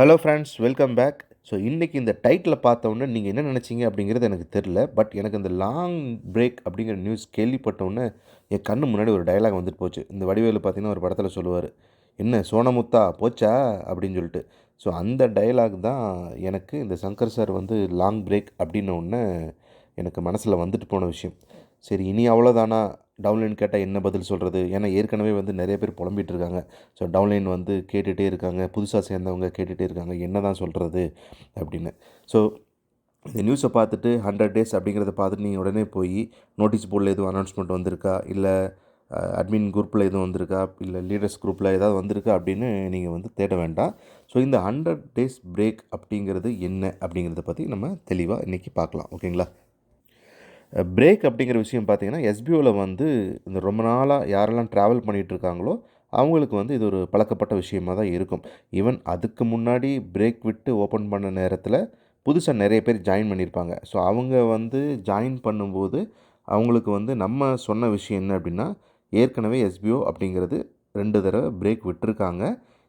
Hello friends welcome back so இன்றைக்கி இந்த title பார்த்தோன்னே நீங்கள் என்ன நினச்சிங்க அப்படிங்கிறது எனக்கு தெரில பட் எனக்கு இந்த லாங் பிரேக் அப்படிங்கிற நியூஸ் கேள்விப்பட்டவுடனே என் கண்ணு முன்னாடி ஒரு டயலாக் வந்துட்டு போச்சு. இந்த வடிவேலு பார்த்தீங்கன்னா ஒரு படத்தில் சொல்லுவார் என்ன சோனமுத்தா போச்சா? அப்படின்னு சொல்லிட்டு. ஸோ அந்த டயலாக் தான் எனக்கு இந்த சங்கர் சார் வந்து லாங் பிரேக் அப்படின்ன உடனே எனக்கு மனசில் வந்துட்டு போன விஷயம். சரி இனி அவ்வளோதானா டவுன்லைன் கேட்டால் என்ன பதில் சொல்கிறது ஏன்னா ஏற்கனவே வந்து நிறைய பேர் புலம்பிகிட்டு இருக்காங்க. ஸோ டவுன்லைன் வந்து கேட்டுகிட்டே இருக்காங்க. புதுசாக சேர்ந்தவங்க கேட்டுகிட்டே இருக்காங்க. என்ன தான் சொல்கிறது அப்படின்னு. ஸோ இந்த நியூஸை பார்த்துட்டு ஹண்ட்ரட் டேஸ் அப்படிங்கிறத பார்த்துட்டு நீங்கள் உடனே போய் நோட்டீஸ் போர்டில் எதுவும் அனௌன்ஸ்மெண்ட் வந்திருக்கா? இல்லை அட்மின் குரூப்பில் எதுவும் வந்திருக்கா? இல்லை லீடர்ஸ் குரூப்பில் ஏதாவது வந்திருக்கா? அப்படின்னு நீங்கள் வந்து தேட வேண்டாம். ஸோ இந்த ஹண்ட்ரட் டேஸ் பிரேக் அப்படிங்கிறது என்ன அப்படிங்கிறத பற்றி நம்ம தெளிவாக இன்றைக்கி பார்க்கலாம். ஓகேங்களா? பிரேக் அப்படிங்கிற விஷயம் பார்த்திங்கன்னா எஸ்பிஓவில் வந்து இந்த ரொம்ப நாளாக யாரெல்லாம் ட்ராவல் பண்ணிகிட்டு இருக்காங்களோ அவங்களுக்கு வந்து இது ஒரு பழக்கப்பட்ட விஷயமாக தான் இருக்கும். ஈவன் அதுக்கு முன்னாடி பிரேக் விட்டு ஓப்பன் பண்ண நேரத்தில் புதுசாக நிறைய பேர் ஜாயின் பண்ணியிருப்பாங்க ஸோ அவங்க வந்து ஜாயின் பண்ணும்போது அவங்களுக்கு வந்து நம்ம சொன்ன விஷயம் என்ன அப்படின்னா ஏற்கனவே எஸ்பிஓ அப்படிங்கிறது ரெண்டு தடவை பிரேக் விட்டுருக்காங்க.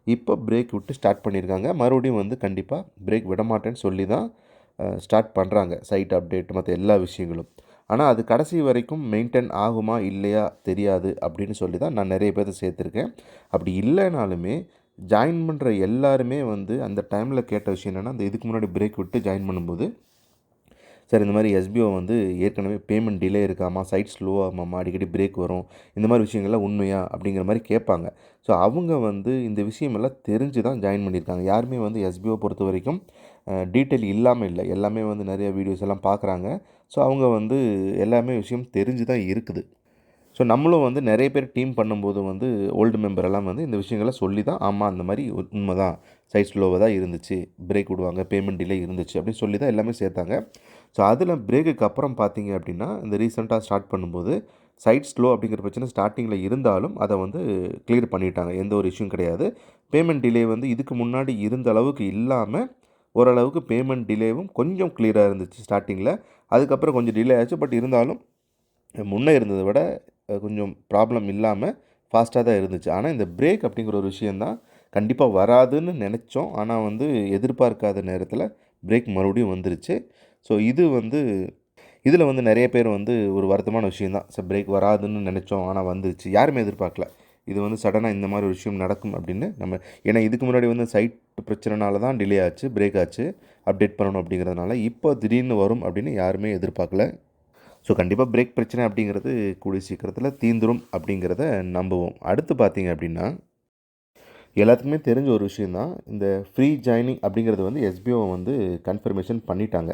இப்போ பிரேக் விட்டு ஸ்டார்ட் பண்ணியிருக்காங்க மறுபடியும் வந்து கண்டிப்பாக பிரேக் விட மாட்டேன்னு சொல்லி தான் ஸ்டார்ட் பண்ணுறாங்க சைட் அப்டேட் மற்ற எல்லா விஷயங்களும். ஆனால் அது கடைசி வரைக்கும் மெயின்டைன் ஆகுமா இல்லையா தெரியாது அப்படின்னு சொல்லி தான் நான் நிறைய பேர்த்த சேர்த்துருக்கேன். அப்படி இல்லைனாலுமே ஜாயின் பண்ணுற எல்லாருமே வந்து அந்த டைமில் கேட்ட விஷயம் என்னென்னா அந்த இதுக்கு முன்னாடி பிரேக் விட்டு ஜாயின் பண்ணும்போது சார் இந்த மாதிரி எஸ்பிஓ வந்து ஏற்கனவே பேமெண்ட் டிலே இருக்காமா சைட் ஸ்லோவாகாமா அடிக்கடி பிரேக் வரும் இந்த மாதிரி விஷயங்கள்லாம் உண்மையா? அப்படிங்கிற மாதிரி கேட்பாங்க. ஸோ அவங்க வந்து இந்த விஷயமெல்லாம் தெரிஞ்சு தான் ஜாயின் பண்ணியிருக்காங்க. யாருமே வந்து எஸ்பிஓ பொறுத்த வரைக்கும் டீட்டெயில் இல்லாமல் இல்லை. எல்லாமே வந்து நிறைய வீடியோஸ் எல்லாம் பார்க்குறாங்க. ஸோ அவங்க வந்து எல்லாமே விஷயம் தெரிஞ்சு தான் இருக்குது. ஸோ நம்மளும் வந்து நிறைய பேர் டீம் பண்ணும்போது வந்து ஓல்டு மெம்பர் எல்லாம் வந்து இந்த விஷயங்களை சொல்லி தான் ஆமாம் அந்த மாதிரி உண்மை தான் சைட் ஸ்லோவாக தான் இருந்துச்சு பிரேக் விடுவாங்க பேமெண்ட் டிலே இருந்துச்சு அப்படின்னு சொல்லி தான் எல்லாமே சேர்த்தாங்க. ஸோ அதில் பிரேக்குக்கு அப்புறம் பார்த்தீங்க அப்படின்னா இந்த ரீசெண்டாக ஸ்டார்ட் பண்ணும்போது சைட் ஸ்லோ அப்படிங்கிற பிரச்சனை ஸ்டார்டிங்கில் இருந்தாலும் அதை வந்து கிளியர் பண்ணிட்டாங்க. எந்த ஒரு இஷ்யூம் கிடையாது. பேமெண்ட் டிலே வந்து இதுக்கு முன்னாடி இருந்த அளவுக்கு இல்லாமல் ஓரளவுக்கு பேமெண்ட் டிலேவும் கொஞ்சம் கிளியராக இருந்துச்சு ஸ்டார்டிங்கில். அதுக்கப்புறம் கொஞ்சம் டிலே ஆச்சு. பட் இருந்தாலும் முன்னே இருந்ததை விட கொஞ்சம் ப்ராப்ளம் இல்லாமல் ஃபாஸ்ட்டாக தான் இருந்துச்சு. ஆனால் இந்த பிரேக் அப்படிங்கிற ஒரு விஷயந்தான் கண்டிப்பாக வராதுன்னு நினச்சோம். ஆனால் வந்து எதிர்பார்க்காத நேரத்தில் பிரேக் மறுபடியும் வந்துருச்சு. ஸோ இது வந்து இதில் வந்து நிறைய பேர் வந்து ஒரு வருத்தமான விஷயந்தான் ஸோ பிரேக் வராதுன்னு நினச்சோம். ஆனால் வந்துருச்சு. யாருமே எதிர்பார்க்கல. இது வந்து சடனாக இந்த மாதிரி ஒரு விஷயம் நடக்கும் அப்படின்னு நம்ம ஏன்னா இதுக்கு முன்னாடி வந்து சைட் பிரச்சனைனால தான் டிலே ஆச்சு பிரேக் ஆச்சு அப்டேட் பண்ணணும் அப்படிங்கிறதுனால இப்போ திடீர்னு வரும் அப்படின்னு யாருமே எதிர்பார்க்கல. ஸோ கண்டிப்பாக பிரேக் பிரச்சனை அப்படிங்கிறது கூடிய சீக்கிரத்தில் தீந்துரும் அப்படிங்கிறத நம்புவோம். அடுத்து பார்த்தீங்க அப்படின்னா எல்லாத்துக்குமே தெரிஞ்ச ஒரு விஷயந்தான் இந்த ஃப்ரீ ஜாயினிங் அப்படிங்கிறது வந்து எஸ்பிஓ வந்து கன்ஃபர்மேஷன் பண்ணிட்டாங்க.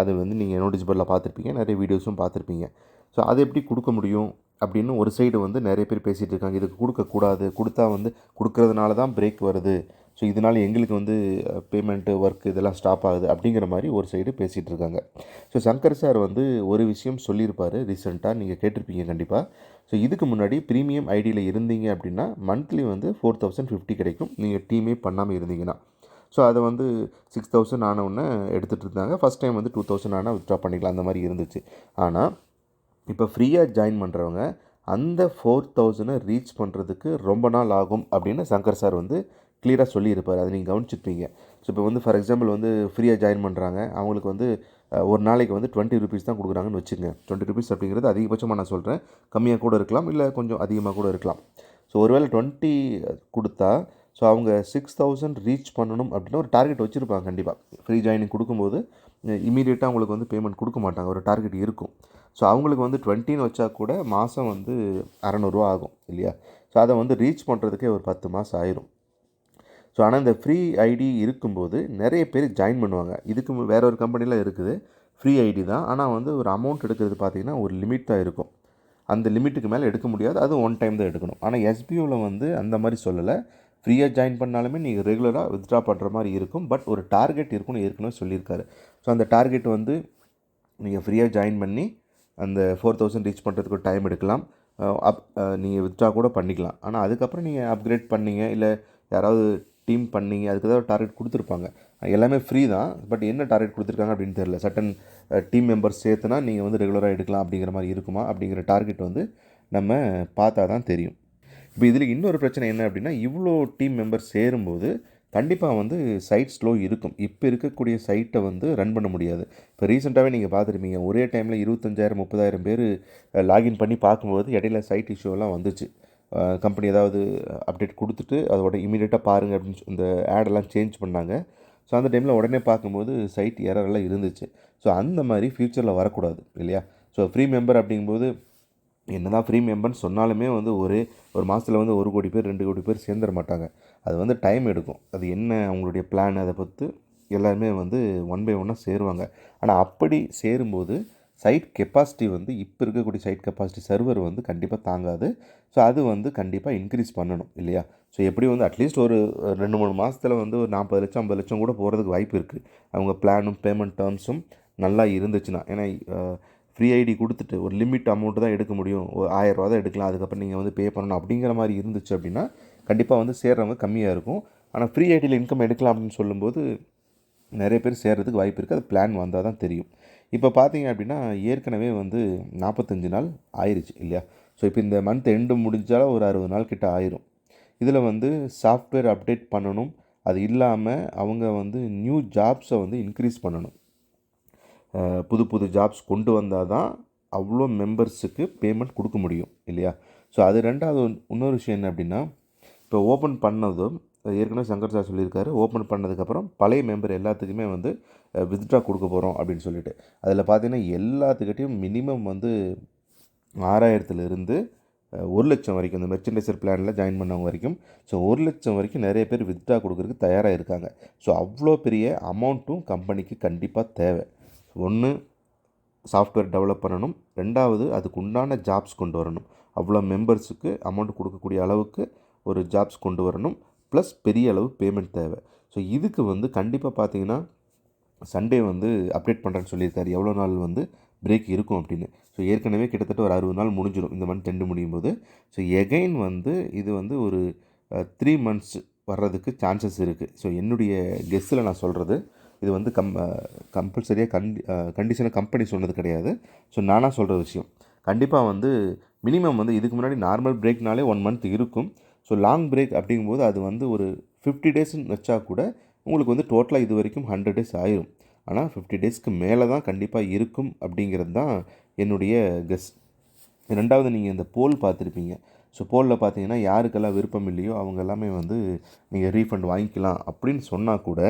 அது வந்து நீங்கள் நோட்டீஸ் போர்டில் பார்த்துருப்பீங்க நிறைய வீடியோஸும் பார்த்துருப்பீங்க. ஸோ அதை எப்படி கொடுக்க முடியும் அப்படின்னு ஒரு சைடு வந்து நிறைய பேர் பேசிகிட்டு இருக்காங்க. இதுக்கு கொடுக்கக்கூடாது கொடுத்தா வந்து கொடுக்கறதுனால தான் பிரேக் வருது ஸோ இதனால் எங்களுக்கு வந்து பேமெண்ட்டு ஒர்க் இதெல்லாம் ஸ்டாப் ஆகுது அப்படிங்கிற மாதிரி ஒரு சைடு பேசிகிட்டு இருக்காங்க. ஸோ சங்கர் சார் வந்து ஒரு விஷயம் சொல்லியிருப்பார் ரீசெண்டாக நீங்கள் கேட்டிருப்பீங்க கண்டிப்பாக ஸோ இதுக்கு முன்னாடி ப்ரீமியம் ஐடியில் இருந்தீங்க அப்படின்னா மந்த்லி வந்து ஃபோர் தௌசண்ட் ஃபிஃப்டி கிடைக்கும். நீங்கள் டீமே பண்ணாமல் இருந்தீங்கன்னா. ஸோ அதை வந்து சிக்ஸ் தௌசண்ட் ஆனவுடனே எடுத்துகிட்டு இருந்தாங்க. ஃபஸ்ட் டைம் வந்து டூ தௌசண்ட் ஆனால் வித்ட்ரா பண்ணிக்கலாம் அந்த மாதிரி இருந்துச்சு. ஆனால் இப்போ ஃப்ரீயாக ஜாயின் பண்ணுறவங்க அந்த ஃபோர் தௌசண்டை ரீச் பண்ணுறதுக்கு ரொம்ப நாள் ஆகும் அப்படின்னு சங்கர் சார் வந்து கிளியராக சொல்லியிருப்பார். அதை நீங்கள் கவனிச்சிருப்பீங்க ஸோ இப்போ வந்து ஃபார் எக்ஸாம்பிள் வந்து ஃப்ரீயாக ஜாயின் பண்ணுறாங்க அவங்களுக்கு வந்து ஒரு நாளைக்கு வந்து டுவெண்ட்டி ருபீஸ் தான் கொடுக்குறாங்கன்னு வச்சுங்க டுவெண்ட்டி ருபீஸ் அப்படிங்கிறது அதிகபட்சமாக நான் சொல்கிறேன் கம்மியாக கூட இருக்கலாம் இல்லை கொஞ்சம் அதிகமாக கூட இருக்கலாம். ஸோ ஒருவேளை டுவெண்ட்டி கொடுத்தா ஸோ அவங்க சிக்ஸ் தௌசண்ட் ரீச் பண்ணணும் அப்படின்னு ஒரு டார்கெட் வச்சுருப்பாங்க கண்டிப்பாக ஃப்ரீ ஜாயினிங் கொடுக்கும்போது இமீடியட்டாக அவங்களுக்கு வந்து பேமெண்ட் கொடுக்க மாட்டாங்க. ஒரு டார்கெட் இருக்கும். ஸோ அவங்களுக்கு வந்து டுவெண்ட்டின்னு வச்சா கூட மாதம் வந்து அறநூறுவா ஆகும் இல்லையா? ஸோ அதை வந்து ரீச் பண்ணுறதுக்கே ஒரு பத்து மாதம் ஆயிரும். ஸோ ஆனால் இந்த ஃப்ரீ ஐடி இருக்கும்போது நிறைய பேர் ஜாயின் பண்ணுவாங்க. இதுக்கு வேற ஒரு கம்பெனியில் இருக்குது. ஃப்ரீ ஐடி தான். ஆனால் வந்து ஒரு அமௌண்ட் எடுக்கிறது பார்த்திங்கன்னா ஒரு லிமிட் தான் இருக்கும். அந்த லிமிட்டுக்கு மேலே எடுக்க முடியாது. அது ஒன் டைம் தான் எடுக்கணும். ஆனால் எஸ்பிஓவில் வந்து அந்த மாதிரி சொல்லலை. ஃப்ரீயாக ஜாயின் பண்ணாலுமே நீங்கள் ரெகுலராக வித்ட்ரா பண்ணுற மாதிரி இருக்கும். பட் ஒரு டார்கெட் இருக்குன்னு ஏற்கனவே சொல்லியிருக்காரு. ஸோ அந்த டார்கெட் வந்து நீங்கள் ஃப்ரீயாக ஜாயின் பண்ணி அந்த ஃபோர் தௌசண்ட் ரீச் பண்ணுறதுக்கு டைம் எடுக்கலாம். அப் நீங்கள் வித்ட்ரா கூட பண்ணிக்கலாம். ஆனால் அதுக்கப்புறம் நீங்கள் அப்கிரேட் பண்ணீங்க. இல்லை யாராவது டீம் பண்ணி அதுக்கு ஏதாவது டார்கெட் கொடுத்துருப்பாங்க. எல்லாமே ஃப்ரீ தான். பட் என்ன டார்கெட் கொடுத்துருக்காங்க அப்படின்னு தெரியல. சட்டன் டீம் மெம்பர்ஸ் சேர்த்துனா நீங்கள் வந்து ரெகுலராக எடுக்கலாம் அப்படிங்கிற மாதிரி இருக்குமா? அப்படிங்கிற டார்கெட் வந்து நம்ம பார்த்தா தான் தெரியும். இப்போ இதில் இன்னொரு பிரச்சனை என்ன அப்படின்னா இவ்வளோ டீம் மெம்பர்ஸ் சேரும்போது கண்டிப்பாக வந்து சைட் ஸ்லோ இருக்கும். இப்போ இருக்கக்கூடிய சைட்டை வந்து ரன் பண்ண முடியாது. இப்போ ரீசெண்டாகவே நீங்கள் பார்த்துருப்பீங்க ஒரே டைமில் இருபத்தஞ்சாயிரம் முப்பதாயிரம் பேர் லாகின் பண்ணி பார்க்கும்போது இடையில சைட் இஷ்யூலாம் வந்துச்சு. கம்பெனி ஏதாவது அப்டேட் கொடுத்துட்டு அதோட இமீடியட்டாக பாருங்கள் அப்படின்னு இந்த ஆடெல்லாம் சேஞ்ச் பண்ணாங்க. ஸோ அந்த டைமில் உடனே பார்க்கும்போது சைட் எரரெல்லாம் இருந்துச்சு. ஸோ அந்த மாதிரி ஃப்யூச்சரில் வரக்கூடாது இல்லையா? ஸோ ஃப்ரீ மெம்பர் அப்படிங்கும்போது என்ன தான் ஃப்ரீ மெம்பர்னு சொன்னாலுமே வந்து ஒரு ஒரு மாதத்தில் வந்து ஒரு கோடி பேர் ரெண்டு கோடி பேர் சேர்ந்துட மாட்டாங்க. அது வந்து டைம் எடுக்கும். அது என்ன அவங்களுடைய பிளான் அதை பொறுத்து எல்லாருமே வந்து ஒன் பை ஒன்னாக சேருவாங்க. ஆனால் அப்படி சேரும்போது சைட் கெப்பாசிட்டி வந்து இப்போ இருக்கக்கூடிய சைட் கெப்பாசிட்டி சர்வர் வந்து கண்டிப்பாக தாங்காது. ஸோ அது வந்து கண்டிப்பாக இன்க்ரீஸ் பண்ணணும் இல்லையா? ஸோ எப்படி வந்து அட்லீஸ்ட் ஒரு ரெண்டு மூணு மாதத்தில் வந்து ஒரு நாற்பது லட்சம் ஐம்பது லட்சம் கூட போகிறதுக்கு வாய்ப்பு இருக்குது அவங்க பிளானும் பேமெண்ட் டேர்ம்ஸும் நல்லா இருந்துச்சுன்னா ஏன்னா ஃப்ரீ ஐடி கொடுத்துட்டு ஒரு லிமிட் அமௌண்ட்டு தான் எடுக்க முடியும். ஒரு ஆயிரரூவா தான் எடுக்கலாம். அதுக்கப்புறம் நீங்கள் வந்து பே பண்ணணும் அப்படிங்கிற மாதிரி இருந்துச்சு அப்படின்னா கண்டிப்பாக வந்து சேர்றவங்க கம்மியாக இருக்கும். ஆனால் ஃப்ரீ ஐடியில் இன்கம் எடுக்கலாம் அப்படின்னு சொல்லும்போது நிறைய பேர் சேர்றதுக்கு வாய்ப்பு இருக்குது அது பிளான் வந்தால் தான் தெரியும். இப்போ பார்த்தீங்க அப்படின்னா ஏற்கனவே வந்து நாற்பத்தஞ்சு நாள் ஆயிடுச்சு இல்லையா? ஸோ இப்போ இந்த மந்த் எண்டு முடிஞ்சாலும் ஒரு அறுபது நாள் கிட்ட ஆயிரும். இதில் வந்து சாஃப்ட்வேர் அப்டேட் பண்ணணும். அது இல்லாமல் அவங்க வந்து நியூ ஜாப்ஸை வந்து இன்க்ரீஸ் பண்ணணும். புது புது ஜாப்ஸ் கொண்டு வந்தால் தான் அவ்வளோ மெம்பர்ஸுக்கு பேமெண்ட் கொடுக்க முடியும் இல்லையா? ஸோ அது ரெண்டாவது இன்னொரு விஷயம் என்ன அப்படின்னா இப்போ ஓப்பன் பண்ணதும் ஏற்கனவே சங்கர் சார் சொல்லியிருக்காரு. ஓப்பன் பண்ணதுக்கப்புறம் பழைய மெம்பர் எல்லாத்துக்குமே வந்து வித்ட்ரா கொடுக்க போகிறோம் அப்படின்னு சொல்லிட்டு. அதில் பார்த்தீங்கன்னா எல்லாத்துக்கிட்டையும் மினிமம் வந்து ஆறாயிரத்துலேருந்து ஒரு லட்சம் வரைக்கும் இந்த மெர்ச்சன்டைசர் பிளானில் ஜாயின் பண்ணவங்க வரைக்கும். ஸோ ஒரு லட்சம் வரைக்கும் நிறைய பேர் வித்ட்ரா கொடுக்குறதுக்கு தயாராக இருக்காங்க. ஸோ அவ்வளோ பெரிய அமௌண்ட்டும் கம்பெனிக்கு கண்டிப்பாக தேவை. ஒன்று சாஃப்ட்வேர் டெவலப் பண்ணணும். ரெண்டாவது அதுக்கு உண்டான ஜாப்ஸ் கொண்டு வரணும். அவ்வளோ மெம்பர்ஸுக்கு அமௌண்ட் கொடுக்கக்கூடிய அளவுக்கு ஒரு ஜாப்ஸ் கொண்டு வரணும். ப்ளஸ் பெரிய அளவு பேமெண்ட் தேவை. ஸோ இதுக்கு வந்து கண்டிப்பாக பார்த்தீங்கன்னா சண்டே வந்து அப்டேட் பண்ணுறேன்னு சொல்லியிருக்காரு. எவ்வளோ நாள் வந்து பிரேக் இருக்கும் அப்படின்னு. ஸோ ஏற்கனவே கிட்டத்தட்ட ஒரு அறுபது நாள் முடிஞ்சிடும் இந்த மந்த் ரெண்டு முடியும் போது ஸோ எகைன் வந்து இது வந்து ஒரு த்ரீ மந்த்ஸ் வர்றதுக்கு சான்சஸ் இருக்குது ஸோ என்னுடைய கெஸ்ஸில் நான் சொல்கிறது இது வந்து கம் கம்பல்சரியாக கண்டி கண்டிஷனாக கம்பெனி சொன்னது கிடையாது. ஸோ நானாக சொல்கிற விஷயம். கண்டிப்பாக வந்து மினிமம் வந்து இதுக்கு முன்னாடி நார்மல் பிரேக்னாலே ஒன் மந்த் இருக்கும். ஸோ லாங் பிரேக் அப்படிங்கும்போது அது வந்து ஒரு ஃபிஃப்டி டேஸ்ன்னு வச்சா கூட உங்களுக்கு வந்து டோட்டலாக இது வரைக்கும் ஹண்ட்ரட் டேஸ் ஆயிரும். ஆனால் ஃபிஃப்டி டேஸ்க்கு மேலே தான் கண்டிப்பாக இருக்கும் அப்படிங்கிறது தான் என்னுடைய கெஸ் ரெண்டாவது நீங்கள் இந்த போல் பார்த்துருப்பீங்க. ஸோ போலில் பார்த்தீங்கன்னா யாருக்கெல்லாம் விருப்பம் இல்லையோ அவங்க எல்லாமே வந்து நீங்கள் ரீஃபண்ட் வாங்கிக்கலாம் அப்படின்னு சொன்னால் கூட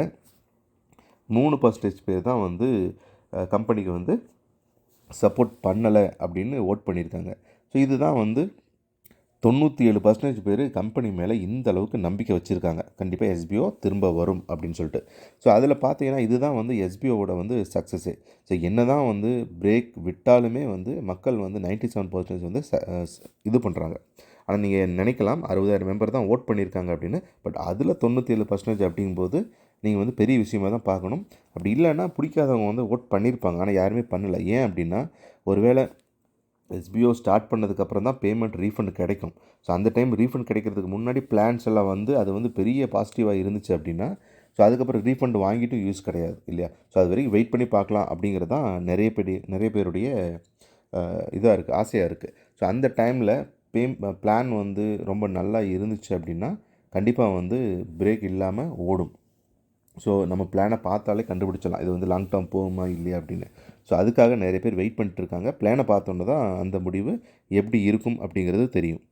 மூணு பர்சன்டேஜ் பேர் தான் வந்து கம்பெனிக்கு வந்து சப்போர்ட் பண்ணலை அப்படின்னு ஓட் பண்ணியிருக்காங்க. ஸோ இதுதான் வந்து தொண்ணூற்றி ஏழு பர்சன்டேஜ் பேர் கம்பெனி மேலே இந்த அளவுக்கு நம்பிக்கை வச்சுருக்காங்க. கண்டிப்பாக எஸ்பிஓ திரும்ப வரும் அப்படின்னு சொல்லிட்டு. ஸோ அதில் பார்த்தீங்கன்னா இதுதான் வந்து எஸ்பிஓவோட வந்து சக்ஸஸே ஸோ என்ன தான் வந்து பிரேக் விட்டாலுமே வந்து மக்கள் வந்து 97% செவன் பர்சன்டேஜ் வந்து ச- இது பண்ணுறாங்க ஆனால் நீங்கள் நினைக்கலாம் அறுபதாயிரம் மெம்பர் தான் ஓட் பண்ணியிருக்காங்க அப்படின்னு. பட் அதில் தொண்ணூற்றி ஏழு பர்சன்டேஜ் அப்படிங்கும்போது நீங்கள் வந்து பெரிய விஷயமா தான் பார்க்கணும். அப்படி இல்லைன்னா பிடிக்காதவங்க வந்து ஓட் பண்ணியிருப்பாங்க. ஆனால் யாருமே பண்ணலை. ஏன் அப்படின்னா ஒருவேளை எஸ்பிஓ ஸ்டார்ட் பண்ணதுக்கப்புறம் தான் பேமெண்ட் ரீஃபண்ட் கிடைக்கும். ஸோ அந்த டைம் ரீஃபண்ட் கிடைக்கிறதுக்கு முன்னாடி பிளான்ஸ் எல்லாம் வந்து அது வந்து பெரிய பாசிட்டிவாக இருந்துச்சு அப்படின்னா ஸோ அதுக்கப்புறம் ரீஃபண்ட் வாங்கிட்டும் யூஸ் கிடையாது இல்லையா? ஸோ அது வரைக்கும் வெயிட் பண்ணி பார்க்கலாம் அப்படிங்கிறது தான் நிறைய பேர் நிறைய பேருடைய இதாக இருக்குது ஆசையாக இருக்குது ஸோ அந்த டைமில் பே பிளான் வந்து ரொம்ப நல்லா இருந்துச்சு அப்படின்னா கண்டிப்பாக வந்து பிரேக் இல்லாமல் ஓடும். ஸோ நம்ம பிளானை பார்த்தாலே கண்டுபிடிச்சிடலாம். இது வந்து லாங் டேர்ம் போகுமா இல்லையா அப்படின்னு. ஸோ அதுக்காக நிறைய பேர் வெயிட் பண்ணிட்டுருக்காங்க பிளானை பார்த்தோன்னே தான் அந்த முடிவு எப்படி இருக்கும் அப்படிங்கிறது தெரியும்.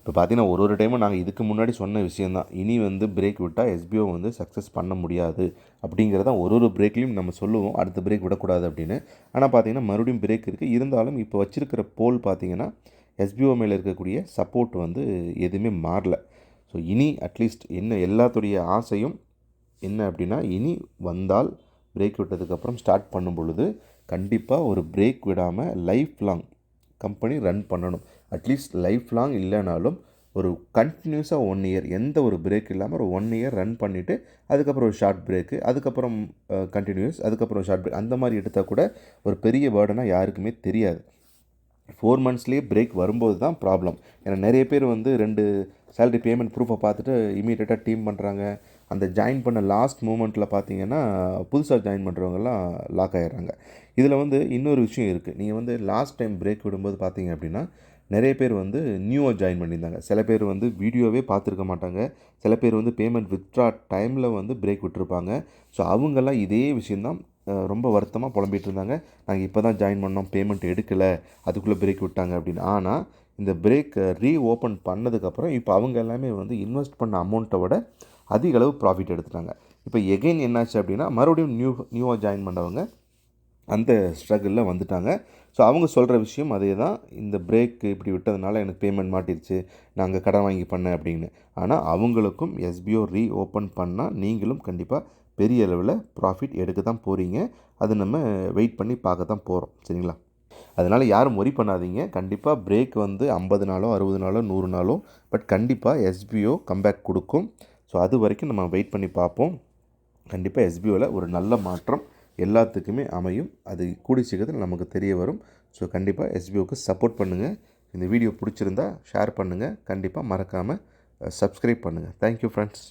இப்போ பார்த்தீங்கன்னா ஒரு ஒரு டைமும் நாங்கள் இதுக்கு முன்னாடி சொன்ன விஷயந்தான் இனி வந்து பிரேக் விட்டால் எஸ்பிஓ வந்து சக்ஸஸ் பண்ண முடியாது அப்படிங்கிறத ஒரு ஒரு பிரேக்லேயும் நம்ம சொல்லுவோம். அடுத்த பிரேக் விடக்கூடாது அப்படின்னு. ஆனால் பார்த்தீங்கன்னா மறுபடியும் பிரேக் இருக்குது இருந்தாலும் இப்போ வச்சிருக்கிற போல் பார்த்தீங்கன்னா எஸ்பிஓ மேலே இருக்கக்கூடிய சப்போர்ட் வந்து எதுவுமே மாறல. ஸோ இனி அட்லீஸ்ட் என்ன எல்லாத்துடைய ஆசையும் என்ன அப்படின்னா இனி வந்தால் பிரேக் விட்டதுக்கப்புறம் ஸ்டார்ட் பண்ணும் பொழுது கண்டிப்பாக ஒரு பிரேக் விடாமல் லைஃப் லாங் கம்பெனி ரன் பண்ணணும். அட்லீஸ்ட் லைஃப் லாங் இல்லைனாலும் ஒரு கண்டினியூஸாக ஒன் இயர் எந்த ஒரு பிரேக் இல்லாமல் ஒரு ஒன் இயர் ரன் பண்ணிவிட்டு அதுக்கப்புறம் ஒரு ஷார்ட் பிரேக்கு அதுக்கப்புறம் கண்டினியூஸ் அதுக்கப்புறம் ஷார்ட் பிரேக் அந்த மாதிரி எடுத்தால் கூட ஒரு பெரிய பேர்டனாக யாருக்குமே தெரியாது. ஃபோர் மந்த்ஸ்லேயே பிரேக் வரும்போது தான் ப்ராப்ளம் ஏன்னா நிறைய பேர் வந்து ரெண்டு சேலரி பேமெண்ட் ப்ரூஃபை பார்த்துட்டு இமீடியட்டாக டீம் பண்ணுறாங்க அந்த ஜாயின் பண்ண லாஸ்ட் மூமெண்ட்டில் பார்த்தீங்கன்னா புதுசாக ஜாயின் பண்ணுறவங்கலாம் லாக் ஆயிடுறாங்க. இதில் வந்து இன்னொரு விஷயம் இருக்குது நீங்கள் வந்து லாஸ்ட் டைம் பிரேக் விடும்போது பார்த்தீங்க அப்படின்னா நிறைய பேர் வந்து நியூவாக ஜாயின் பண்ணியிருந்தாங்க. சில பேர் வந்து வீடியோவே பார்த்துருக்க மாட்டாங்க. சில பேர் வந்து பேமெண்ட் வித்ட்ரா டைமில் வந்து பிரேக் விட்டுருப்பாங்க. ஸோ அவங்கெல்லாம் இதே விஷயந்தான் ரொம்ப வருத்தமாக புலம்பிகிட்டு இருந்தாங்க நாங்கள் இப்போ தான் ஜாயின் பண்ணோம் பேமெண்ட் எடுக்கலை அதுக்குள்ளே பிரேக் விட்டாங்க அப்படின்னு. ஆனால் இந்த பிரேக் ரீ ஓப்பன் பண்ணதுக்கப்புறம் இப்போ அவங்க எல்லாமே வந்து இன்வெஸ்ட் பண்ண அமௌண்ட்டை விட அதிக அளவு ப்ராஃபிட் எடுத்துட்டாங்க. இப்போ எகைன் என்னாச்சு அப்படின்னா மறுபடியும் நியூ நியூவாக ஜாயின் பண்ணவங்க அந்த ஸ்ட்ரகிளில் வந்துட்டாங்க. ஸோ அவங்க சொல்கிற விஷயம் அதே தான் இந்த பிரேக் இப்படி விட்டதுனால எனக்கு பேமெண்ட் மாட்டிருச்சு. நாங்கள் கடன் வாங்கி பண்ணேன் அப்படின்னு. ஆனால் அவங்களுக்கும் எஸ்பிஓ ரீ ஓப்பன் பண்ணால் நீங்களும் கண்டிப்பாக பெரிய அளவில் ப்ராஃபிட் எடுக்க தான் போகிறீங்க அது நம்ம வெயிட் பண்ணி பார்க்க தான் போகிறோம் சரிங்களா? அதனால் யாரும் ஒரி பண்ணாதீங்க. கண்டிப்பாக பிரேக் வந்து ஐம்பது நாளோ அறுபது நாளோ நூறு நாளோ பட் கண்டிப்பாக எஸ்பிஓ கம்பேக் கொடுக்கும். ஸோ அது வரைக்கும் நம்ம வெயிட் பண்ணி பார்ப்போம். கண்டிப்பாக எஸ்பிஓவில் ஒரு நல்ல மாற்றம் எல்லாத்துக்குமே அமையும். அது கூடி சீக்கிரத்தில் நமக்கு தெரிய வரும். ஸோ கண்டிப்பாக எஸ்பிஓக்கு சப்போர்ட் பண்ணுங்கள் இந்த வீடியோ பிடிச்சிருந்தா ஷேர் பண்ணுங்கள் கண்டிப்பாக மறக்காமல் சப்ஸ்கிரைப் பண்ணுங்கள் தேங்க்யூ ஃப்ரெண்ட்ஸ்